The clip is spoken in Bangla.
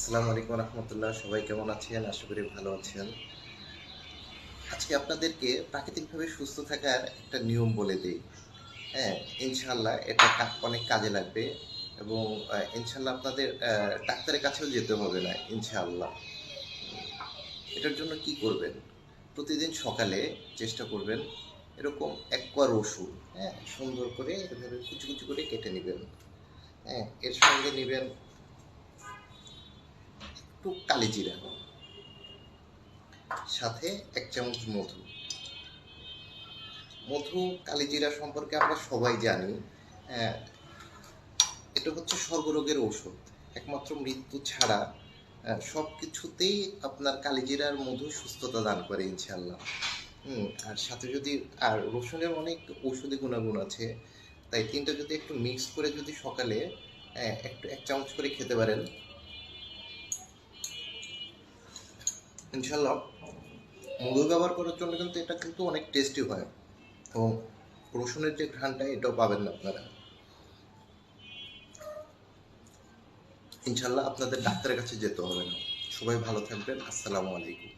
আসসালামু আলাইকুম রহমতুল্লাহ, সবাই কেমন আছেন? আশা করি ভালো আছেন। আজকে আপনাদেরকে প্রাকৃতিকভাবে সুস্থ থাকার একটা নিয়ম বলে দিই। হ্যাঁ ইনশাল্লাহ এটা অনেক কাজে লাগবে এবং ইনশাল্লাহ আপনাদের ডাক্তারের কাছেও যেতে হবে না, ইনশাআল্লাহ। এটার জন্য কি করবেন? প্রতিদিন সকালে চেষ্টা করবেন এরকম এক কোয়া রসুন হ্যাঁ সুন্দর করে এভাবে কুচি কুচি করে কেটে নেবেন। হ্যাঁ এর সঙ্গে নেবেন একটু কালি জিরা। সাথে এক চামচ মধু। মধু কালিজিরা সম্পর্কে আমরা সবাই জানি এটা হচ্ছে সর্বরোগের ঔষধ। একমাত্র মৃত্যু ছাড়া সব কিছুতেই আপনার কালিজিরার মধু সুস্থতা দান করে ইনশাল্লাহ আর সাথে যদি আর রসুনের অনেক ঔষধি গুণাগুণ আছে তাই তিনটা যদি একটু মিক্স করে যদি সকালে আহ, একটু এক চামচ করে খেতে পারেন ইনশাল্লাহ মধু ব্যবহার করার জন্য কিন্তু এটা কিন্তু অনেক টেস্টি হয়। এবং রসুনের যে ঘ্রাণটা, এটাও পাবেন না আপনারা। ইনশাল্লাহ আপনাদের ডাক্তারের কাছে যেতে হবে না। সবাই ভালো থাকবেন। আসসালামু আলাইকুম।